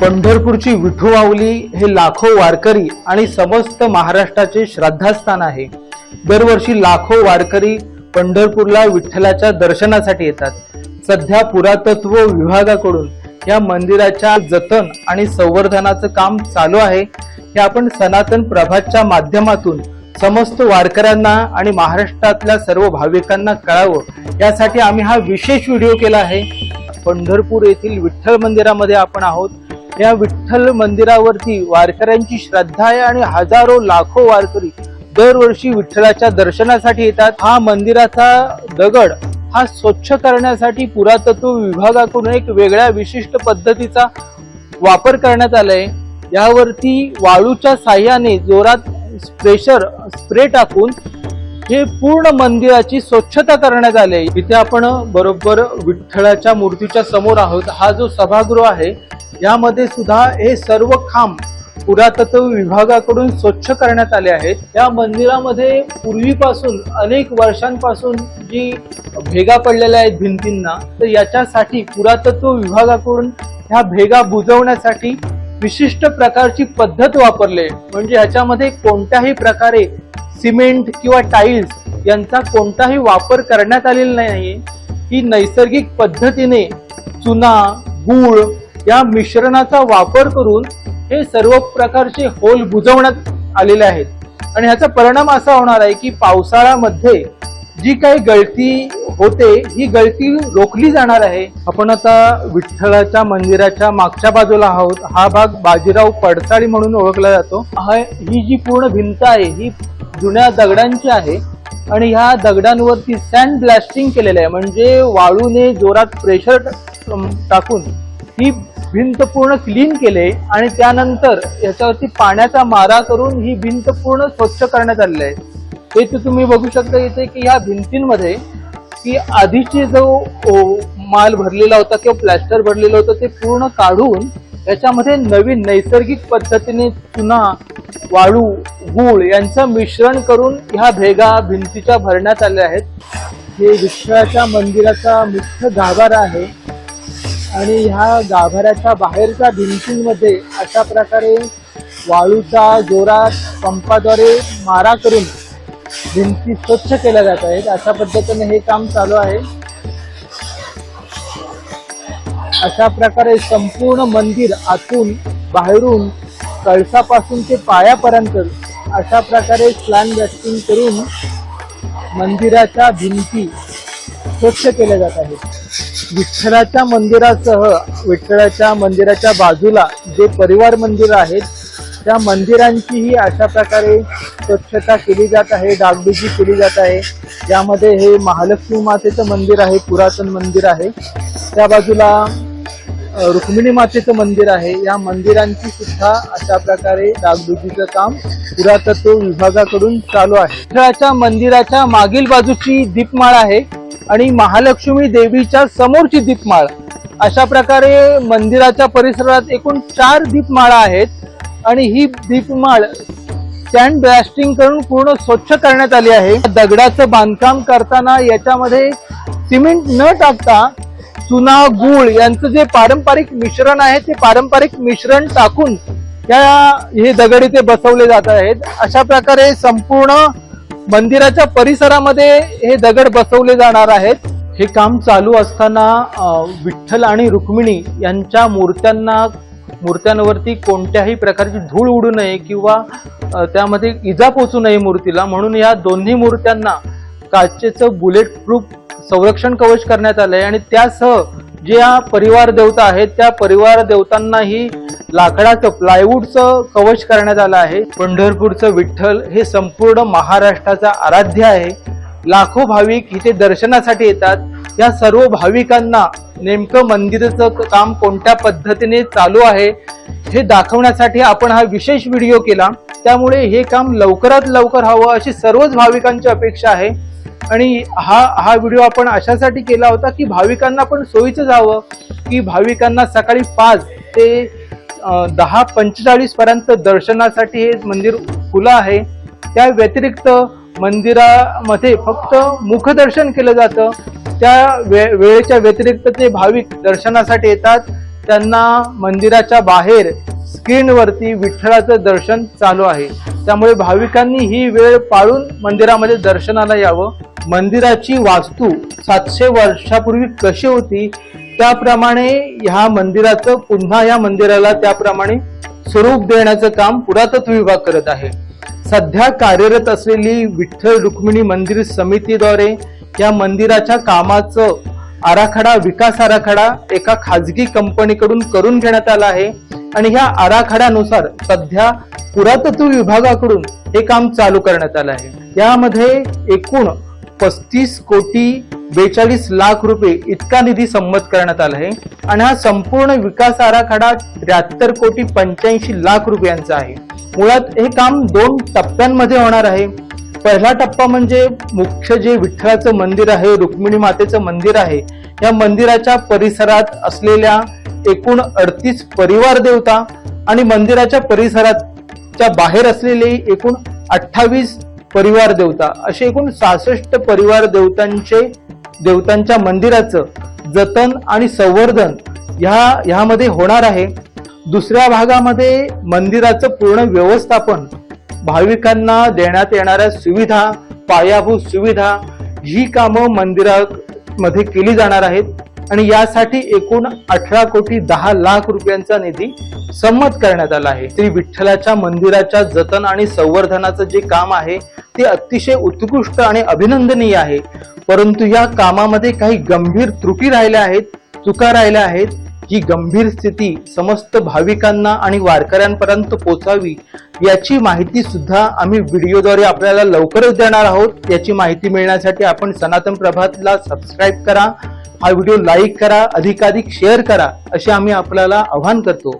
पंढरपूरची विठुमाऊली हे लाखो वारकरी आणि समस्त महाराष्ट्राचे श्रद्धास्थान आहे. दरवर्षी लाखो वारकरी पंढरपूरला विठ्ठलाच्या दर्शनासाठी येतात. सध्या पुरातत्व विभागाकडून या मंदिराच्या जतन आणि संवर्धनाचं काम चालू आहे. हे आपण सनातन प्रभातच्या माध्यमातून समस्त वारकऱ्यांना आणि महाराष्ट्रातल्या सर्व भाविकांना कळावं. यासाठी आम्ही हा विशेष व्हिडिओ केला आहे. पंढरपूर येथील विठ्ठल मंदिरामध्ये आपण आहोत. या विठ्ठल मंदिरावरती वारकऱ्यांची श्रद्धा आहे आणि हजारो लाखो वारकरी दरवर्षी विठ्ठलाच्या दर्शनासाठी येतात. हा मंदिराचा दगड हा स्वच्छ करण्यासाठी पुरातत्व विभागाकडून एक वेगळ्या विशिष्ट पद्धतीचा वापर करण्यात आलाय. यावरती वाळूच्या साह्याने जोरात प्रेशर स्प्रे टाकून हे पूर्ण मंदिराची स्वच्छता करण्यात आली आहे. इथे आपण बरोबर विठ्ठलाच्या मूर्तीच्या समोर आहोत. हा जो सभागृह आहे यामध्ये सुद्धा हे सर्व खांब पुरातत्व विभागाकडून स्वच्छ करण्यात आले आहेत. या मंदिरामध्ये पूर्वीपासून अनेक वर्षांपासून जी भेगा पडलेल्या आहेत भिंतींना तर याच्यासाठी पुरातत्व विभागाकडून ह्या भेगा बुजवण्यासाठी विशिष्ट प्रकारची पद्धत वापरली म्हणजे ह्याच्यामध्ये कोणत्याही प्रकारे सिमेंट किंवा टाईल्स यांचा कोणताही वापर करण्यात आलेला नाही. ही नैसर्गिक पद्धतीने चुना गूळ या मिश्रणाचा वापर करून हे सर्व प्रकारचे होल बुजवण्यात आलेले आहेत. आणि ह्याचा परिणाम असा होणार आहे की पावसाळ्यामध्ये जी काही गळती होते ही गळती रोखली जाणार आहे. आपण आता विठ्ठलाच्या मंदिराच्या मागच्या बाजूला आहोत. हा भाग बाजीराव पडसाळी म्हणून ओळखला जातो. ही जी पूर्ण भिंत आहे ही जुन्या दगडांची आहे आणि ह्या दगडांवरती सँड ब्लास्टिंग केलेलं आहे. म्हणजे वाळूने जोरात प्रेशर टाकून ही भिंत पूर्ण क्लीन केले आणि त्यानंतर याच्यावरती पाण्याचा मारा करून ही भिंत पूर्ण स्वच्छ करण्यात आलेली आहे. हे तर तुम्ही बघू शकता इथे की ह्या भिंतींमध्ये की आधीचे जो माल भरलेला होता किंवा प्लॅस्टर भरलेलं होतं ते पूर्ण काढून याच्यामध्ये नवीन नैसर्गिक पद्धतीने चुना वाळू गूळ यांचं मिश्रण करून ह्या भेगा भिंतीच्या भरण्यात आल्या आहेत. हे विठ्ठलाच्या मंदिराचा मुख्य गाभारा आहे. आणि ह्या गाभाऱ्याच्या बाहेरच्या भिंतींमध्ये अशा प्रकारे वाळूचा जोरात पंपाद्वारे मारा करून भिंती स्वच्छ केल्या जात आहेत. अशा पद्धतीने हे काम चालू आहे. अशा प्रकारे संपूर्ण मंदिर आतून बाहेरून कळसापासून ते पायापर्यंत अशा प्रकारे स्लॅन ब्लास्टिंग करून मंदिराच्या भिंती स्वच्छ केल्या जात आहेत. विठ्ठलाच्या मंदिरासह विठ्ठलाच्या मंदिराच्या बाजूला जे परिवार मंदिर आहेत त्या मंदिरांचीही अशा प्रकारे स्वच्छता केली जात आहे डागडुजी केली जात आहे. यामध्ये हे महालक्ष्मी मातेचं मंदिर आहे पुरातन मंदिर आहे. त्या बाजूला रुक्मिणी मातेचं मंदिर आहे. या मंदिरांची सुद्धा अशा प्रकारे डागडुजीचं काम पुरातत्व विभागाकडून चालू आहे. विठ्ठलाच्या मंदिराच्या मागील बाजूची दीपमाळ आहे आणि महालक्ष्मी देवीच्या समोरची दीपमाळ. अशा प्रकारे मंदिराच्या परिसरात एकूण चार दीपमाळा आहेत आणि ही दीपमाळ स्टँड ब्लास्टिंग करून पूर्ण स्वच्छ करण्यात आली आहे. दगडाचं बांधकाम करताना याच्यामध्ये सिमेंट न टाकता चुना गुळ यांचं जे पारंपरिक मिश्रण आहे ते पारंपरिक मिश्रण टाकून या हे दगड इथे बसवले जात आहेत. अशा प्रकारे संपूर्ण मंदिराच्या परिसरामध्ये हे दगड बसवले जाणार आहेत. हे काम चालू असताना विठ्ठल आणि रुक्मिणी यांच्या मूर्त्यांना मूर्त्यांवरती कोणत्याही प्रकारची धूळ उडू नये किंवा त्यामध्ये इजा पोचू नये मूर्तीला. म्हणून या दोन्ही मूर्त्यांना काचेचं बुलेट प्रूफ संरक्षण कवच करण्यात आलंय आणि त्यासह ज्या परिवार देवता आहेत त्या परिवार देवतांनाही लाकडाचं प्लायवूडचं कवच करण्यात आलं आहे. पंढरपूरचं विठ्ठल हे संपूर्ण महाराष्ट्राचा आराध्य आहे. लाखो भाविक इथे दर्शनासाठी येतात. या सर्व भाविकांना नेमकं मंदिराचं काम कोणत्या पद्धतीने चालू आहे हे दाखवण्यासाठी आपण हा विशेष व्हिडिओ केला. त्यामुळे हे काम लवकरात लवकर हवं अशी सर्वच भाविकांची अपेक्षा आहे. आणि हा हा व्हिडिओ आपण अशासाठी केला होता की भाविकांना पण सोयीचं जावं की भाविकांना सकाळी पाच ते दहा पंचेचाळीस पर्यंत दर्शनासाठी हे मंदिर खुलं आहे. त्या व्यतिरिक्त मंदिरामध्ये फक्त मुखदर्शन केलं जातं. त्या वे वेळेच्या व्यतिरिक्त ते भाविक दर्शनासाठी येतात. त्यांना मंदिराच्या बाहेर स्क्रीनवरती विठ्ठलाचं दर्शन चालू आहे. त्यामुळे भाविकांनी ही वेळ पाळून मंदिरामध्ये दर्शनाला यावं. मंदिराची वास्तू सातशे वर्षापूर्वी कशी होती त्याप्रमाणे ह्या मंदिराचं पुन्हा या मंदिराला त्याप्रमाणे स्वरूप देण्याचं काम पुरातत्व विभाग करत आहे. सध्या कार्यरत असलेली विठ्ठल रुक्मिणी मंदिर समितीद्वारे या मंदिराच्या कामाचं आराखडा विकास आराखडा एका खाजगी कंपनीकडून करून घेण्यात आला आहे. आणि ह्या आराखड्यानुसार सध्या पुरातत्व विभागाकडून हे काम चालू करण्यात आलं आहे. यामध्ये एकूण पस्तीस कोटी बेचाळीस लाख रुपये इतका निधी संमत करण्यात आला आहे. आणि हा संपूर्ण विकास आराखडा त्र्याहत्तर कोटी पंच्याऐंशी लाख रुपयांचा आहे. मुळात हे काम दोन टप्प्यांमध्ये होणार आहे. पहिला टप्पा म्हणजे मुख्य जे विठ्ठलाचं मंदिर आहे रुक्मिणी मातेचं मंदिर आहे या मंदिराच्या परिसरात असलेल्या एकूण अडतीस परिवार देवता आणि मंदिराच्या परिसराच्या बाहेर असलेले एकूण अठ्ठावीस परिवार देवता. असे एकूण सहासष्ट परिवार देवतांचे देवतांच्या मंदिराचं जतन आणि संवर्धन ह्या ह्यामध्ये होणार आहे. दुसऱ्या भागामध्ये मंदिराचं पूर्ण व्यवस्थापन भाविकांना देण्यात येणाऱ्या सुविधा पायाभूत सुविधा ही कामं मंदिरामध्ये केली जाणार आहेत. आणि यासाठी एकूण अठरा कोटी दहा लाख रुपयांचा निधी संमत करण्यात आला आहे. श्री विठ्ठलाच्या मंदिराच्या जतन आणि संवर्धनाचं जे काम आहे ते अतिशय उत्कृष्ट आणि अभिनंदनीय आहे. परंतु या कामामध्ये काही गंभीर त्रुटी राहिल्या आहेत चुका राहिल्या आहेत. ही गंभीर स्थिती समस्त भाविकांना आणि वारकऱ्यांपर्यंत पोचावी याची माहिती सुद्धा आम्ही व्हिडिओद्वारे आपल्याला लवकरच देणार आहोत. याची माहिती मिळण्यासाठी आपण सनातन प्रभातला सबस्क्राईब करा हा व्हिडिओ लाईक करा अधिकाधिक शेअर करा असे आम्ही आपल्याला आवाहन करतो.